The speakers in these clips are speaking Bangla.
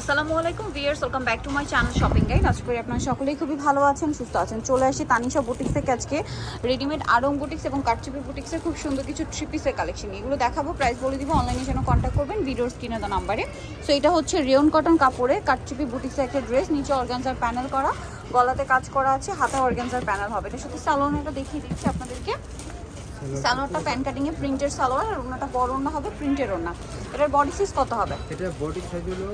আসসালামু আলাইকুম viewers welcome back to my channel shopping guide আশা করি আপনারা সকলেই খুবই ভালো আছেন সুস্থ আছেন। চলে আসি তানিশা বুটিক্স থেকে আজকে। রেডিমেড আড়ং বুটিক্স এবং কাটচিপি বুটিক্সের খুব সুন্দর কিছু থ্রি পিসের কালেকশন এগুলো দেখাবো প্রাইস বলে দিব অনলাইনে যেন কন্ট্যাক্ট করবেন ভিডিওর স্ক্রিনে দেওয়া নাম্বারে সো এটা হচ্ছে রেয়ন কটন কাপড়ে কাটচিপি বুটিক্সের একটা ড্রেস নিচে অর্গানজার প্যানেল করা। গলাতে কাজ করা আছে হাতে অর্গানজার প্যানেল হবে। এটার সাথে সালোয়ারটা দেখিয়ে দিচ্ছি আপনাদেরকে। সালোয়ারটা প্যান কাটিং এ প্রিন্টের সালোয়ার আর ওনাটা বড় ওনা হবে প্রিন্টের ওনা এটার বডি সাইজ কত হবে? এটা বডি সাইজ হলো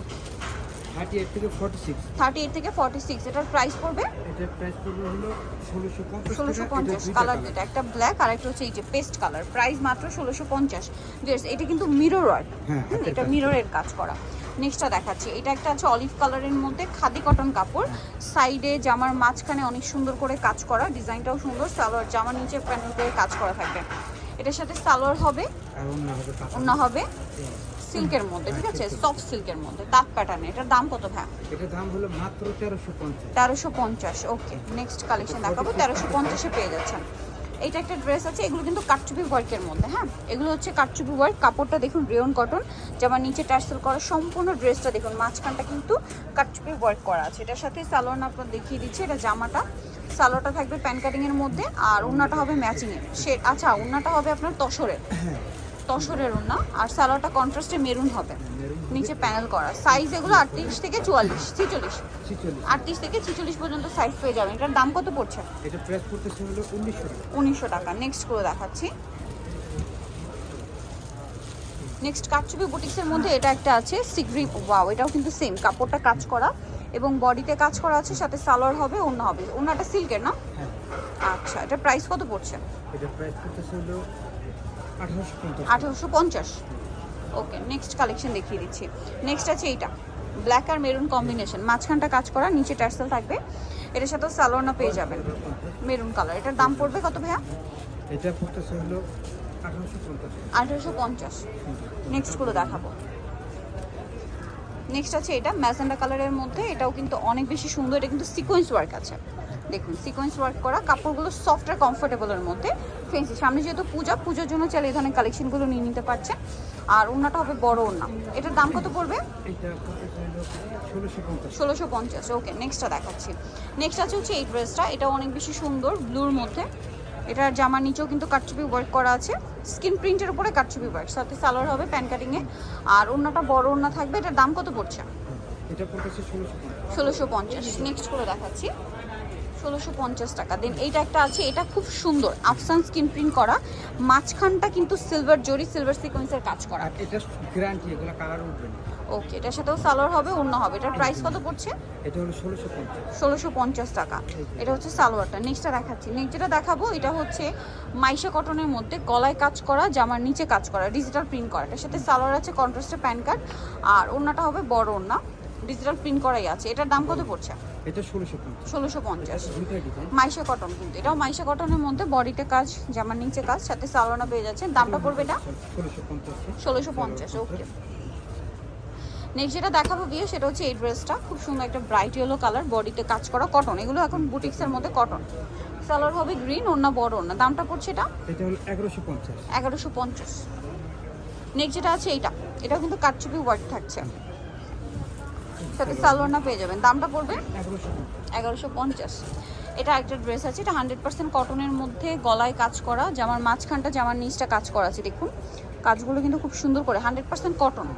থেকে এটার প্রাইস পড়বে? এটার প্রাইস হলো কালার যেটা একটা ব্ল্যাক আর একটা হচ্ছে এই যে পেস্ট কালার প্রাইস মাত্র এটা কিন্তু মিরর ওয়ার্ক হ্যাঁ, এটা মিররের কাজ করা। নেক্সটটা দেখাচ্ছি। এটা একটা আছে অলিভ কালারের মধ্যে খাদি কটন কাপড়। সাইডে জামার মাঝখানে অনেক সুন্দর করে কাজ করা। ডিজাইনটাও সুন্দর। সালোয়ার জামার নিচে প্যানেল করে কাজ করা থাকবে। এটার সাথে সালোয়ার হবে। অন্য হবে সিল্কের মধ্যে ঠিক আছে? সফট সিল্কের মধ্যে তাঁত প্যাটার্নে এটার দাম কত ভাই? এটার দাম হলো মাত্র তেরোশো পঞ্চাশ। তেরোশো পঞ্চাশ ওকে নেক্সট কালেকশন দেখাবো। তেরোশো পঞ্চাশে পেয়ে যাচ্ছেন। এইটা একটা ড্রেস আছে এগুলো কিন্তু কাটচুপি ওয়ার্কের মধ্যে হ্যাঁ? এগুলো হচ্ছে কাটচুপি ওয়ার্ক কাপড়টা দেখুন রেয়ন কটন যেমন নিচে টার্সেল করা সম্পূর্ণ ড্রেসটা দেখুন মাঝখানটা কিন্তু কাটচুপি ওয়ার্ক করা আছে। এটার সাথে সালোয়ার আপনার দেখিয়ে দিচ্ছি এটা জামাটা। সালোয়ারটা থাকবে প্যান কাটিং এর মধ্যে আর উন্নাটা হবে ম্যাচিং এর সে আচ্ছা উন্নাটা হবে আপনার তসরের। তসরের উন্না আর সালোয়ারটা কন্ট্রাস্টে মেরুন হবে। নিচে প্যানেল করা। সাইজ এগুলো আটত্রিশ থেকে চুয়াল্লিশ ছিচল্লিশ। আটত্রিশ থেকে ছিচল্লিশ পর্যন্ত সাইজ পেয়ে যাবেন। এটার দাম কত পড়ছে? উনিশশো টাকা। নেক্সট করে দেখাচ্ছি। নেক্সট কাটচুপি বুটিক্সের মধ্যে এটা একটা আছে সিগ্রি ওয়াও এটাও কিন্তু সেম কাপড়টা কাজ করা এবং বডিতে কাজ করা আছে সাথে সালোয়ার হবে অন্য হবে। অন্যটা সিল্কের না? হ্যাঁ। আচ্ছা এটা প্রাইস কত পড়ছে? এটা প্রাইস হলো আঠারোশো পঞ্চাশ। ওকে নেক্সট কালেকশন দেখিয়ে দিচ্ছি। নেক্সট আছে এইটা। ব্ল্যাক আর মেরুন কম্বিনেশন মাঝখানটা কাজ করা নিচে টার্সেল থাকবে। এটার সাথে সালোয়ারনা পেয়ে যাবেন। মেরুন কালার এটার দাম পড়বে কত ভাইয়া? এটা পড়তেছে হলো আঠারোশো পঞ্চাশ। আঠারোশো পঞ্চাশ। নেক্সটগুলো দেখাবো। নেক্সট আছে এটা। ম্যাজেন্ডা কালারের মধ্যে এটাও কিন্তু অনেক বেশি সুন্দর। এটা কিন্তু সিকোয়েন্স ওয়ার্ক আছে। দেখুন সিকোয়েন্স ওয়ার্ক করা কাপড়গুলো সফট আর কমফোর্টেবলের মধ্যে। ফেন্সি সামনে যেহেতু পূজা পুজোর জন্য চাইলে এই ধরনের কালেকশনগুলো নিয়ে নিতে পারছেন। আর ওনাটা হবে বড় ওনা এটার দাম কত পড়বে? ষোলোশো পঞ্চাশ। ওকে নেক্সটটা দেখাচ্ছি। নেক্সট আছে হচ্ছে এই ড্রেসটা এটা অনেক বেশি সুন্দর ব্লুর মধ্যে। এটার জামার নিচেও কিন্তু কাটচুপি ওয়ার্ক করা আছে। স্কিন প্রিন্টের উপরে কাটচুপি ওয়ার্ক সাথে সালোয়ার হবে প্যান কাটিংয়ে আর ওনাটা বড় ওনা থাকবে এটার দাম কত পড়ছে? ষোলোশো পঞ্চাশ। নেক্সট করে দেখাচ্ছি। ষোলোশো পঞ্চাশ টাকা। দেন এইটা একটা আছে এটা খুব সুন্দর আফসান স্কিন প্রিন্ট করা। মাঝখানটা কিন্তু সিলভার জরি সিলভার সিকোয়েন্সের কাজ করা। এটা গ্যারান্টি এগুলো কালার উঠবে না। ওকে এটার সাথেও সালোয়ার হবে অন্য হবে। এটার প্রাইস কত পড়ছে? এটা হলো ষোলোশো পঞ্চাশ। ষোলোশো পঞ্চাশ টাকা। এটা হচ্ছে সালোয়ারটা। নেক্সটটা দেখাচ্ছি। নেক্সট যেটা দেখাবো এটা হচ্ছে মাইশা কটনের মধ্যে গলায় কাজ করা জামার নিচে কাজ করা ডিজিটাল প্রিন্ট করা। এটার সাথে সালোয়ার আছে কন্ট্রাস্টে প্যান কার্ড আর ওড়নাটা হবে বড় ওড়না। ডিজিটাল প্রিন্ট করাই আছে। এটার দাম কত পড়ছে? এটা ষোলোশো পঞ্চাশ। ষোলোশো পঞ্চাশ। দুইটা ডিজাইন মাইশা কটন কিন্তু। এটাও মাইশা কটনের মধ্যে বডিতে কাজ জামার নিচে কাজ সাথে সালোয়ারটা পেয়ে যাচ্ছে দামটা পড়বে এটা? ষোলোশো পঞ্চাশ। ষোলোশো পঞ্চাশ ওকে নেক্সট যেটা দেখাবো বিয়ে সেটা হচ্ছে এই ড্রেসটা খুব সুন্দর একটা ব্রাইট ইয়েলো কালার বডিতে কাজ করা কটন এগুলো এখন বুটিক্সের মধ্যে কটন সালোয়ার হবে গ্রিন ওনা বড় ওনা দামটা পড়ছে এটা? এটা হলো এগারোশো পঞ্চাশ। এগারোশো পঞ্চাশ। নেক্সট যেটা আছে এইটা। এটাও কিন্তু কাটচুপি ওয়ার্ক থাকছে। সাথে সালোয়ার না পেয়ে যাবেন। দামটা পড়বে? এগারোশো পঞ্চাশ। এটা একটা ড্রেস আছে এটা হান্ড্রেড পার্সেন্ট কটনের মধ্যে গলায় কাজ করা। জামার মাঝখানটা জামার নিচটা কাজ করা আছে দেখুন। কাজগুলো কিন্তু খুব সুন্দর করে হান্ড্রেড পার্সেন্ট কটন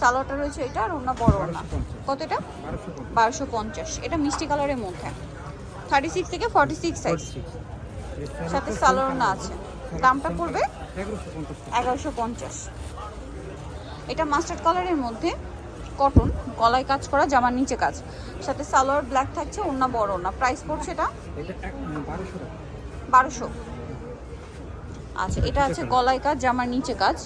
সালোয়ারটা রয়েছে এটা আর অন্য বড় না কত এটা? বারোশো পঞ্চাশ। এটা মিষ্টি কালারের মধ্যে। থার্টি সিক্স থেকে ফর্টি সিক্স সাইজ সাথে সালোয়ার না আছে। দামটা পড়বে? এগারোশো পঞ্চাশ। এটা মাস্টার্ড কালারের মধ্যে। কটন গলায় কাজ করা জামার নিচে কাজ। সাথে সালোয়ার ব্ল্যাক থাকছে অন্য বড় না প্রাইস পড়ছে এটা? বারোশো আচ্ছা এটা আছে গলায় কাজ জামার নিচে কাজ।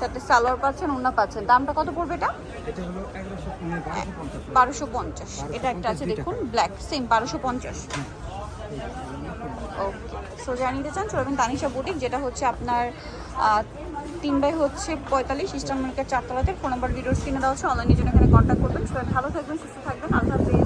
সাথে সালোয়ার পাচ্ছেন অন্য পাচ্ছেন। দামটা কত পড়বে এটা? এগারোশো বারোশো পঞ্চাশ। এটা একটা আছে দেখুন ব্ল্যাক সেম বারোশো পঞ্চাশ। ওকে সো জানিয়ে চান চলবেন তানিশা বুটিক যেটা হচ্ছে আপনার তিন বাই হচ্ছে পঁয়তাল্লিশ ইস্টার্ন মার্কেট চারতলাতে। ফোন নাম্বার ভিডিওস কিনে দেওয়া হচ্ছে। অনলাইনে জন্য এখানে কন্ট্যাক্ট করবেন। সবাই ভালো থাকবেন, সুস্থ থাকবেন। আল্লাহ হাফেজ।